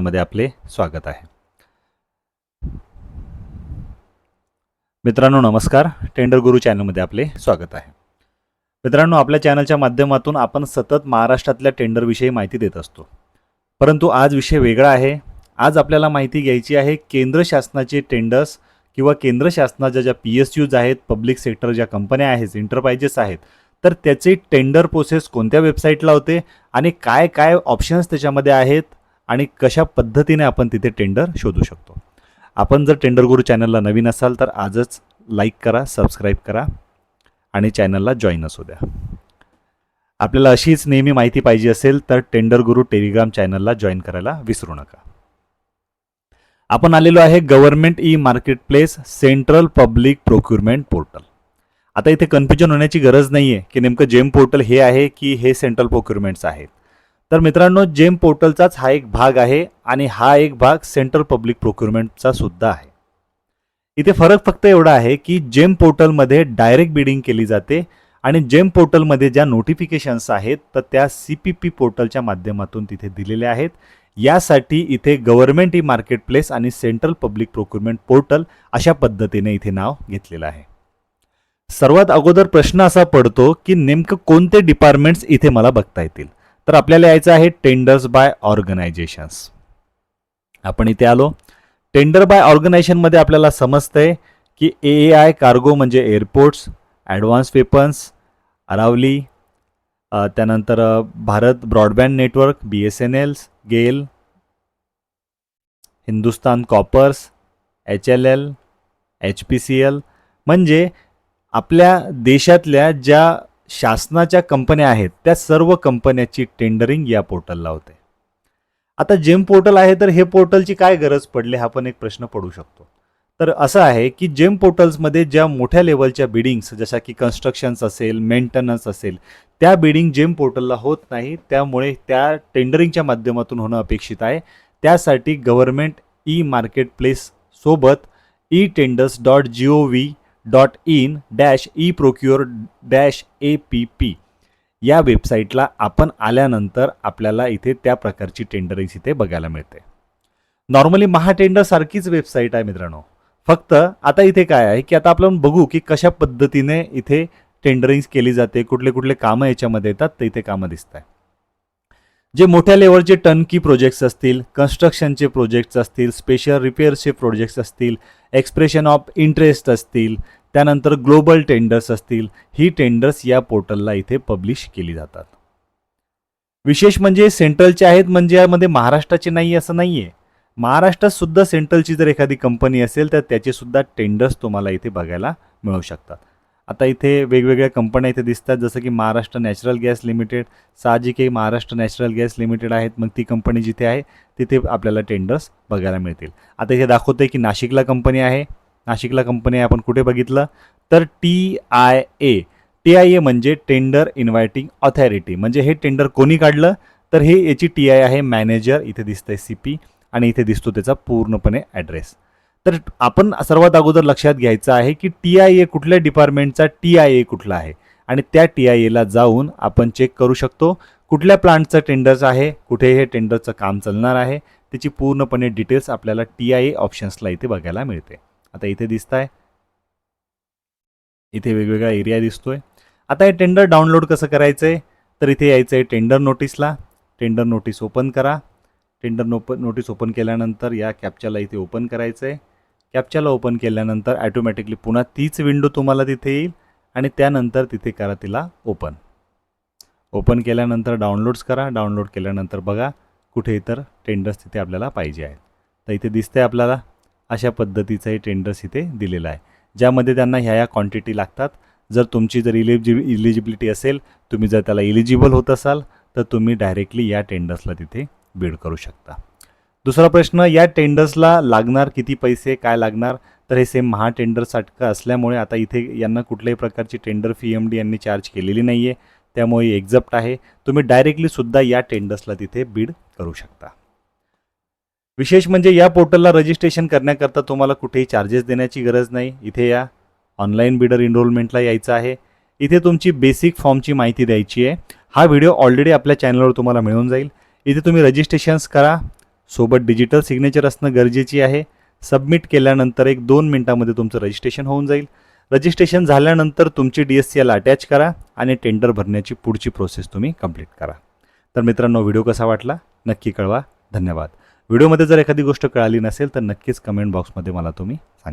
मध्ये आपले स्वागत आहे. मित्रांनो नमस्कार. टेंडर गुरु चॅनलमध्ये आपले स्वागत आहे. मित्रांनो आपल्या चॅनलच्या माध्यमातून आपण सतत महाराष्ट्रातल्या टेंडरविषयी माहिती देत असतो. परंतु आज विषय वेगळा आहे. आज आपल्याला माहिती घ्यायची आहे केंद्र शासनाचे टेंडर्स किंवा केंद्र शासनाच्या ज्या पी एस यूज आहेत पब्लिक सेक्टर ज्या कंपन्या आहेत इंटरप्राइजेस आहेत तर त्याचे टेंडर प्रोसेस कोणत्या वेबसाईटला होते आणि काय काय ऑप्शन्स त्याच्यामध्ये आहेत आणि कशा पद्धतीने आपण तिथे टेंडर शोधू शकतो. आपण जर टेंडर गुरु चॅनलला नवीन असाल तर आजच लाईक करा सबस्क्राईब करा आणि चॅनलला जॉईन असू द्या. आपल्याला अशीच नेहमी माहिती पाहिजे असेल तर टेंडर गुरु टेलिग्राम चॅनलला जॉईन करायला विसरू नका. आपण आलेलो आहे government e market place central public procurement portal आता इथे कन्फ्युजन होण्याची गरज नाही आहे की नेमकं जेम पोर्टल हे आहे की हे सेंट्रल प्रोक्युरमेंट्स आहेत. तर मित्रांनो जेम पोर्टलचाच हा एक भाग आहे आणि हा एक भाग सेंट्रल पब्लिक प्रोक्युरमेंटचा सुद्धा आहे. इथे फरक फक्त एवढा आहे की जेम पोर्टलमध्ये डायरेक्ट बिडिंग केली जाते आणि जेम पोर्टलमध्ये ज्या नोटिफिकेशन्स आहेत तर त्या सी पी पी पोर्टलच्या माध्यमातून तिथे दिलेल्या आहेत. यासाठी इथे गव्हर्नमेंट ई मार्केट प्लेस आणि सेंट्रल पब्लिक प्रोक्युरमेंट पोर्टल अशा पद्धतीने इथे नाव घेतलेलं आहे. सर्वात अगोदर प्रश्न असा पडतो की नेमकं कोणते डिपार्टमेंट्स इथे मला बघता येतील? तर आपल्याला यायचं आहे टेंडर्स बाय ऑर्गनायझेशन्स आपण इथे आलो. टेंडर बाय ऑर्गनायझेशनमध्ये आपल्याला समजतंय की ए ए आय कार्गो म्हणजे एअरपोर्ट्स ॲडव्हान्स वेपन्स अरावली त्यानंतर Bharat broadband network B S N L GAIL Hindustan coppers H L L H P C L म्हणजे आपल्या देशातल्या ज्या शासनाच्या कंपन्या आहेत त्या सर्व कंपन्याची टेंडरिंग या पोर्टलला होते. आता जेम पोर्टल आहे तर हे पोर्टलची काय गरज पडली हा पण एक प्रश्न पडू शकतो. तर असं आहे की जेम पोर्टल्समध्ये ज्या मोठ्या लेवलच्या बिडिंग्स जशा की कन्स्ट्रक्शन्स असेल मेंटेनन्स असेल त्या बिडिंग जेम पोर्टलला होत नाही त्यामुळे त्या टेंडरिंगच्या माध्यमातून होणं अपेक्षित आहे. त्यासाठी गव्हर्नमेंट ई मार्केट प्लेस सोबत e tenders dot G O V dot in dash e procure dash A P P. या वेबसाईटला आपण आल्यानंतर आपल्याला इथे त्या प्रकारची टेंडरिंग्स इथे बघायला मिळते. नॉर्मली महाटेंडर सारखीच वेबसाईट आहे मित्रांनो. फक्त आता इथे काय आहे की आता आपण बघू की कशा पद्धतीने इथे टेंडरिंग केली जाते कुठले कुठले कामं याच्यामध्ये येतात ते इथे कामं दिसत आहे जे मोठ्या लेवलचे टर्नकी प्रोजेक्ट्स असतील कन्स्ट्रक्शनचे प्रोजेक्ट्स असतील स्पेशल रिपेअर्सचे प्रोजेक्ट्स असतील एक्सप्रेशन ऑफ इंटरेस्ट असतील त्यानंतर ग्लोबल टेंडर्स असतील ही टेंडर्स या पोर्टलला इथे पब्लिश केली जातात. विशेष म्हणजे सेंट्रलचे आहेत म्हणजे यामध्ये महाराष्ट्राचे नाही असं नाही आहे महाराष्ट्रात सुद्धा सेंट्रलची जर एखादी कंपनी असेल तर त्याचे सुद्धा टेंडर्स तुम्हाला इथे बघायला मिळू शकतात. आता इथे वेगवेगळ्या कंपन्या इथे दिसतात जसं की महाराष्ट्र नॅचरल गॅस लिमिटेड साहजिक महाराष्ट्र नॅचरल गॅस लिमिटेड आहेत मग ती कंपनी जिथे आहे तिथे आपल्याला टेंडर्स बघायला मिळतील. आता इथे दाखवतंय की नाशिकला कंपनी आहे नाशिकला कंपनी आहे आपण कुठे बघितलं? तर T I A T I A म्हणजे टेंडर इन्व्हायटिंग ऑथॉरिटी म्हणजे हे टेंडर कोणी काढलं? तर हे याची टी आय आहे मॅनेजर इथे दिसतंय सी पी आणि इथे दिसतो त्याचा पूर्णपणे ॲड्रेस तर आपण सर्वात अगोदर लक्षात घ्यायचं आहे की टी आय ए कुठल्या डिपार्टमेंटचा टी आय ए कुठला आहे? आणि त्या टी आय एला जाऊन आपण चेक करू शकतो. कुठल्या प्लांटचं टेंडर्स आहे? कुठे हे टेंडरचं काम चालणार आहे? त्याची पूर्णपणे डिटेल्स आपल्याला टी आय ए ऑप्शन्सला इथे बघायला मिळते. आता इथे दिसत आहे इथे वेगवेगळा एरिया दिसतोय. आता हे टेंडर डाउनलोड कसं करायचं आहे तर इथे यायचं आहे टेंडर नोटीसला टेंडर नोटीस ओपन करा. टेंडर नोप नोटीस ओपन केल्यानंतर या कॅप्चरला इथे ओपन करायचं आहे कॅप्च्याला ओपन केल्यानंतर ॲटोमॅटिकली पुन्हा तीच विंडो तुम्हाला तिथे येईल आणि त्यानंतर तिथे करा तिला ओपन. ओपन केल्यानंतर डाउनलोड्स करा. डाउनलोड केल्यानंतर बघा कुठे इतर टेंडर्स तिथे आपल्याला पाहिजे आहेत. तर इथे दिसते आपल्याला. अशा पद्धतीचंही टेंडर्स इथे दिलेलं आहे. ज्यामध्ये त्यांना ह्या ह्या क्वांटिटी लागतात. जर तुमची जर इलिजि इलिजिबिलिटी असेल तुम्ही जर त्याला इलिजिबल होत असाल तर तुम्ही डायरेक्टली या टेंडर्सला तिथे बिड करू शकता. दुसरा प्रश्न या टेंडर्सला लागणार किती पैसे काय लागणार? तर हे सेम महा टेंडरसारखं असल्यामुळे आता इथे यांना कुठल्याही प्रकारची टेंडर फी एम डी यांनी चार्ज केलेली नाही आहे त्यामुळे एक्झप्ट आहे. तुम्ही डायरेक्टली सुद्धा या टेंडर्सला तिथे बीड करू शकता. विशेष म्हणजे या पोर्टलला रजिस्ट्रेशन करण्याकरता तुम्हाला कुठेही चार्जेस देण्याची गरज नाही. इथे या ऑनलाईन बिडर इनरोलमेंटला यायचं आहे. इथे तुमची बेसिक फॉर्मची माहिती द्यायची आहे. हा व्हिडिओ ऑलरेडी आपल्या चॅनलवर तुम्हाला मिळून जाईल. इथे तुम्ही रजिस्ट्रेशन्स करा. सोबत डिजिटल सिग्नेचर असणं गरजेची आहे. सबमिट केल्यानंतर एक दोन मिनटामध्ये तुमचं रजिस्ट्रेशन होऊन जाईल. रजिस्ट्रेशन झाल्यानंतर तुमची D S C L attach करा आणि टेंडर भरण्याची पुढची प्रोसेस तुम्ही कंप्लीट करा. तर मित्रांनो व्हिडिओ कसा वाटला? नक्की कळवा. धन्यवाद. व्हिडिओमध्ये जर एखादी गोष्ट कळाली नसेल तर नक्कीच कमेंट बॉक्समध्ये मला तुम्ही सांगा.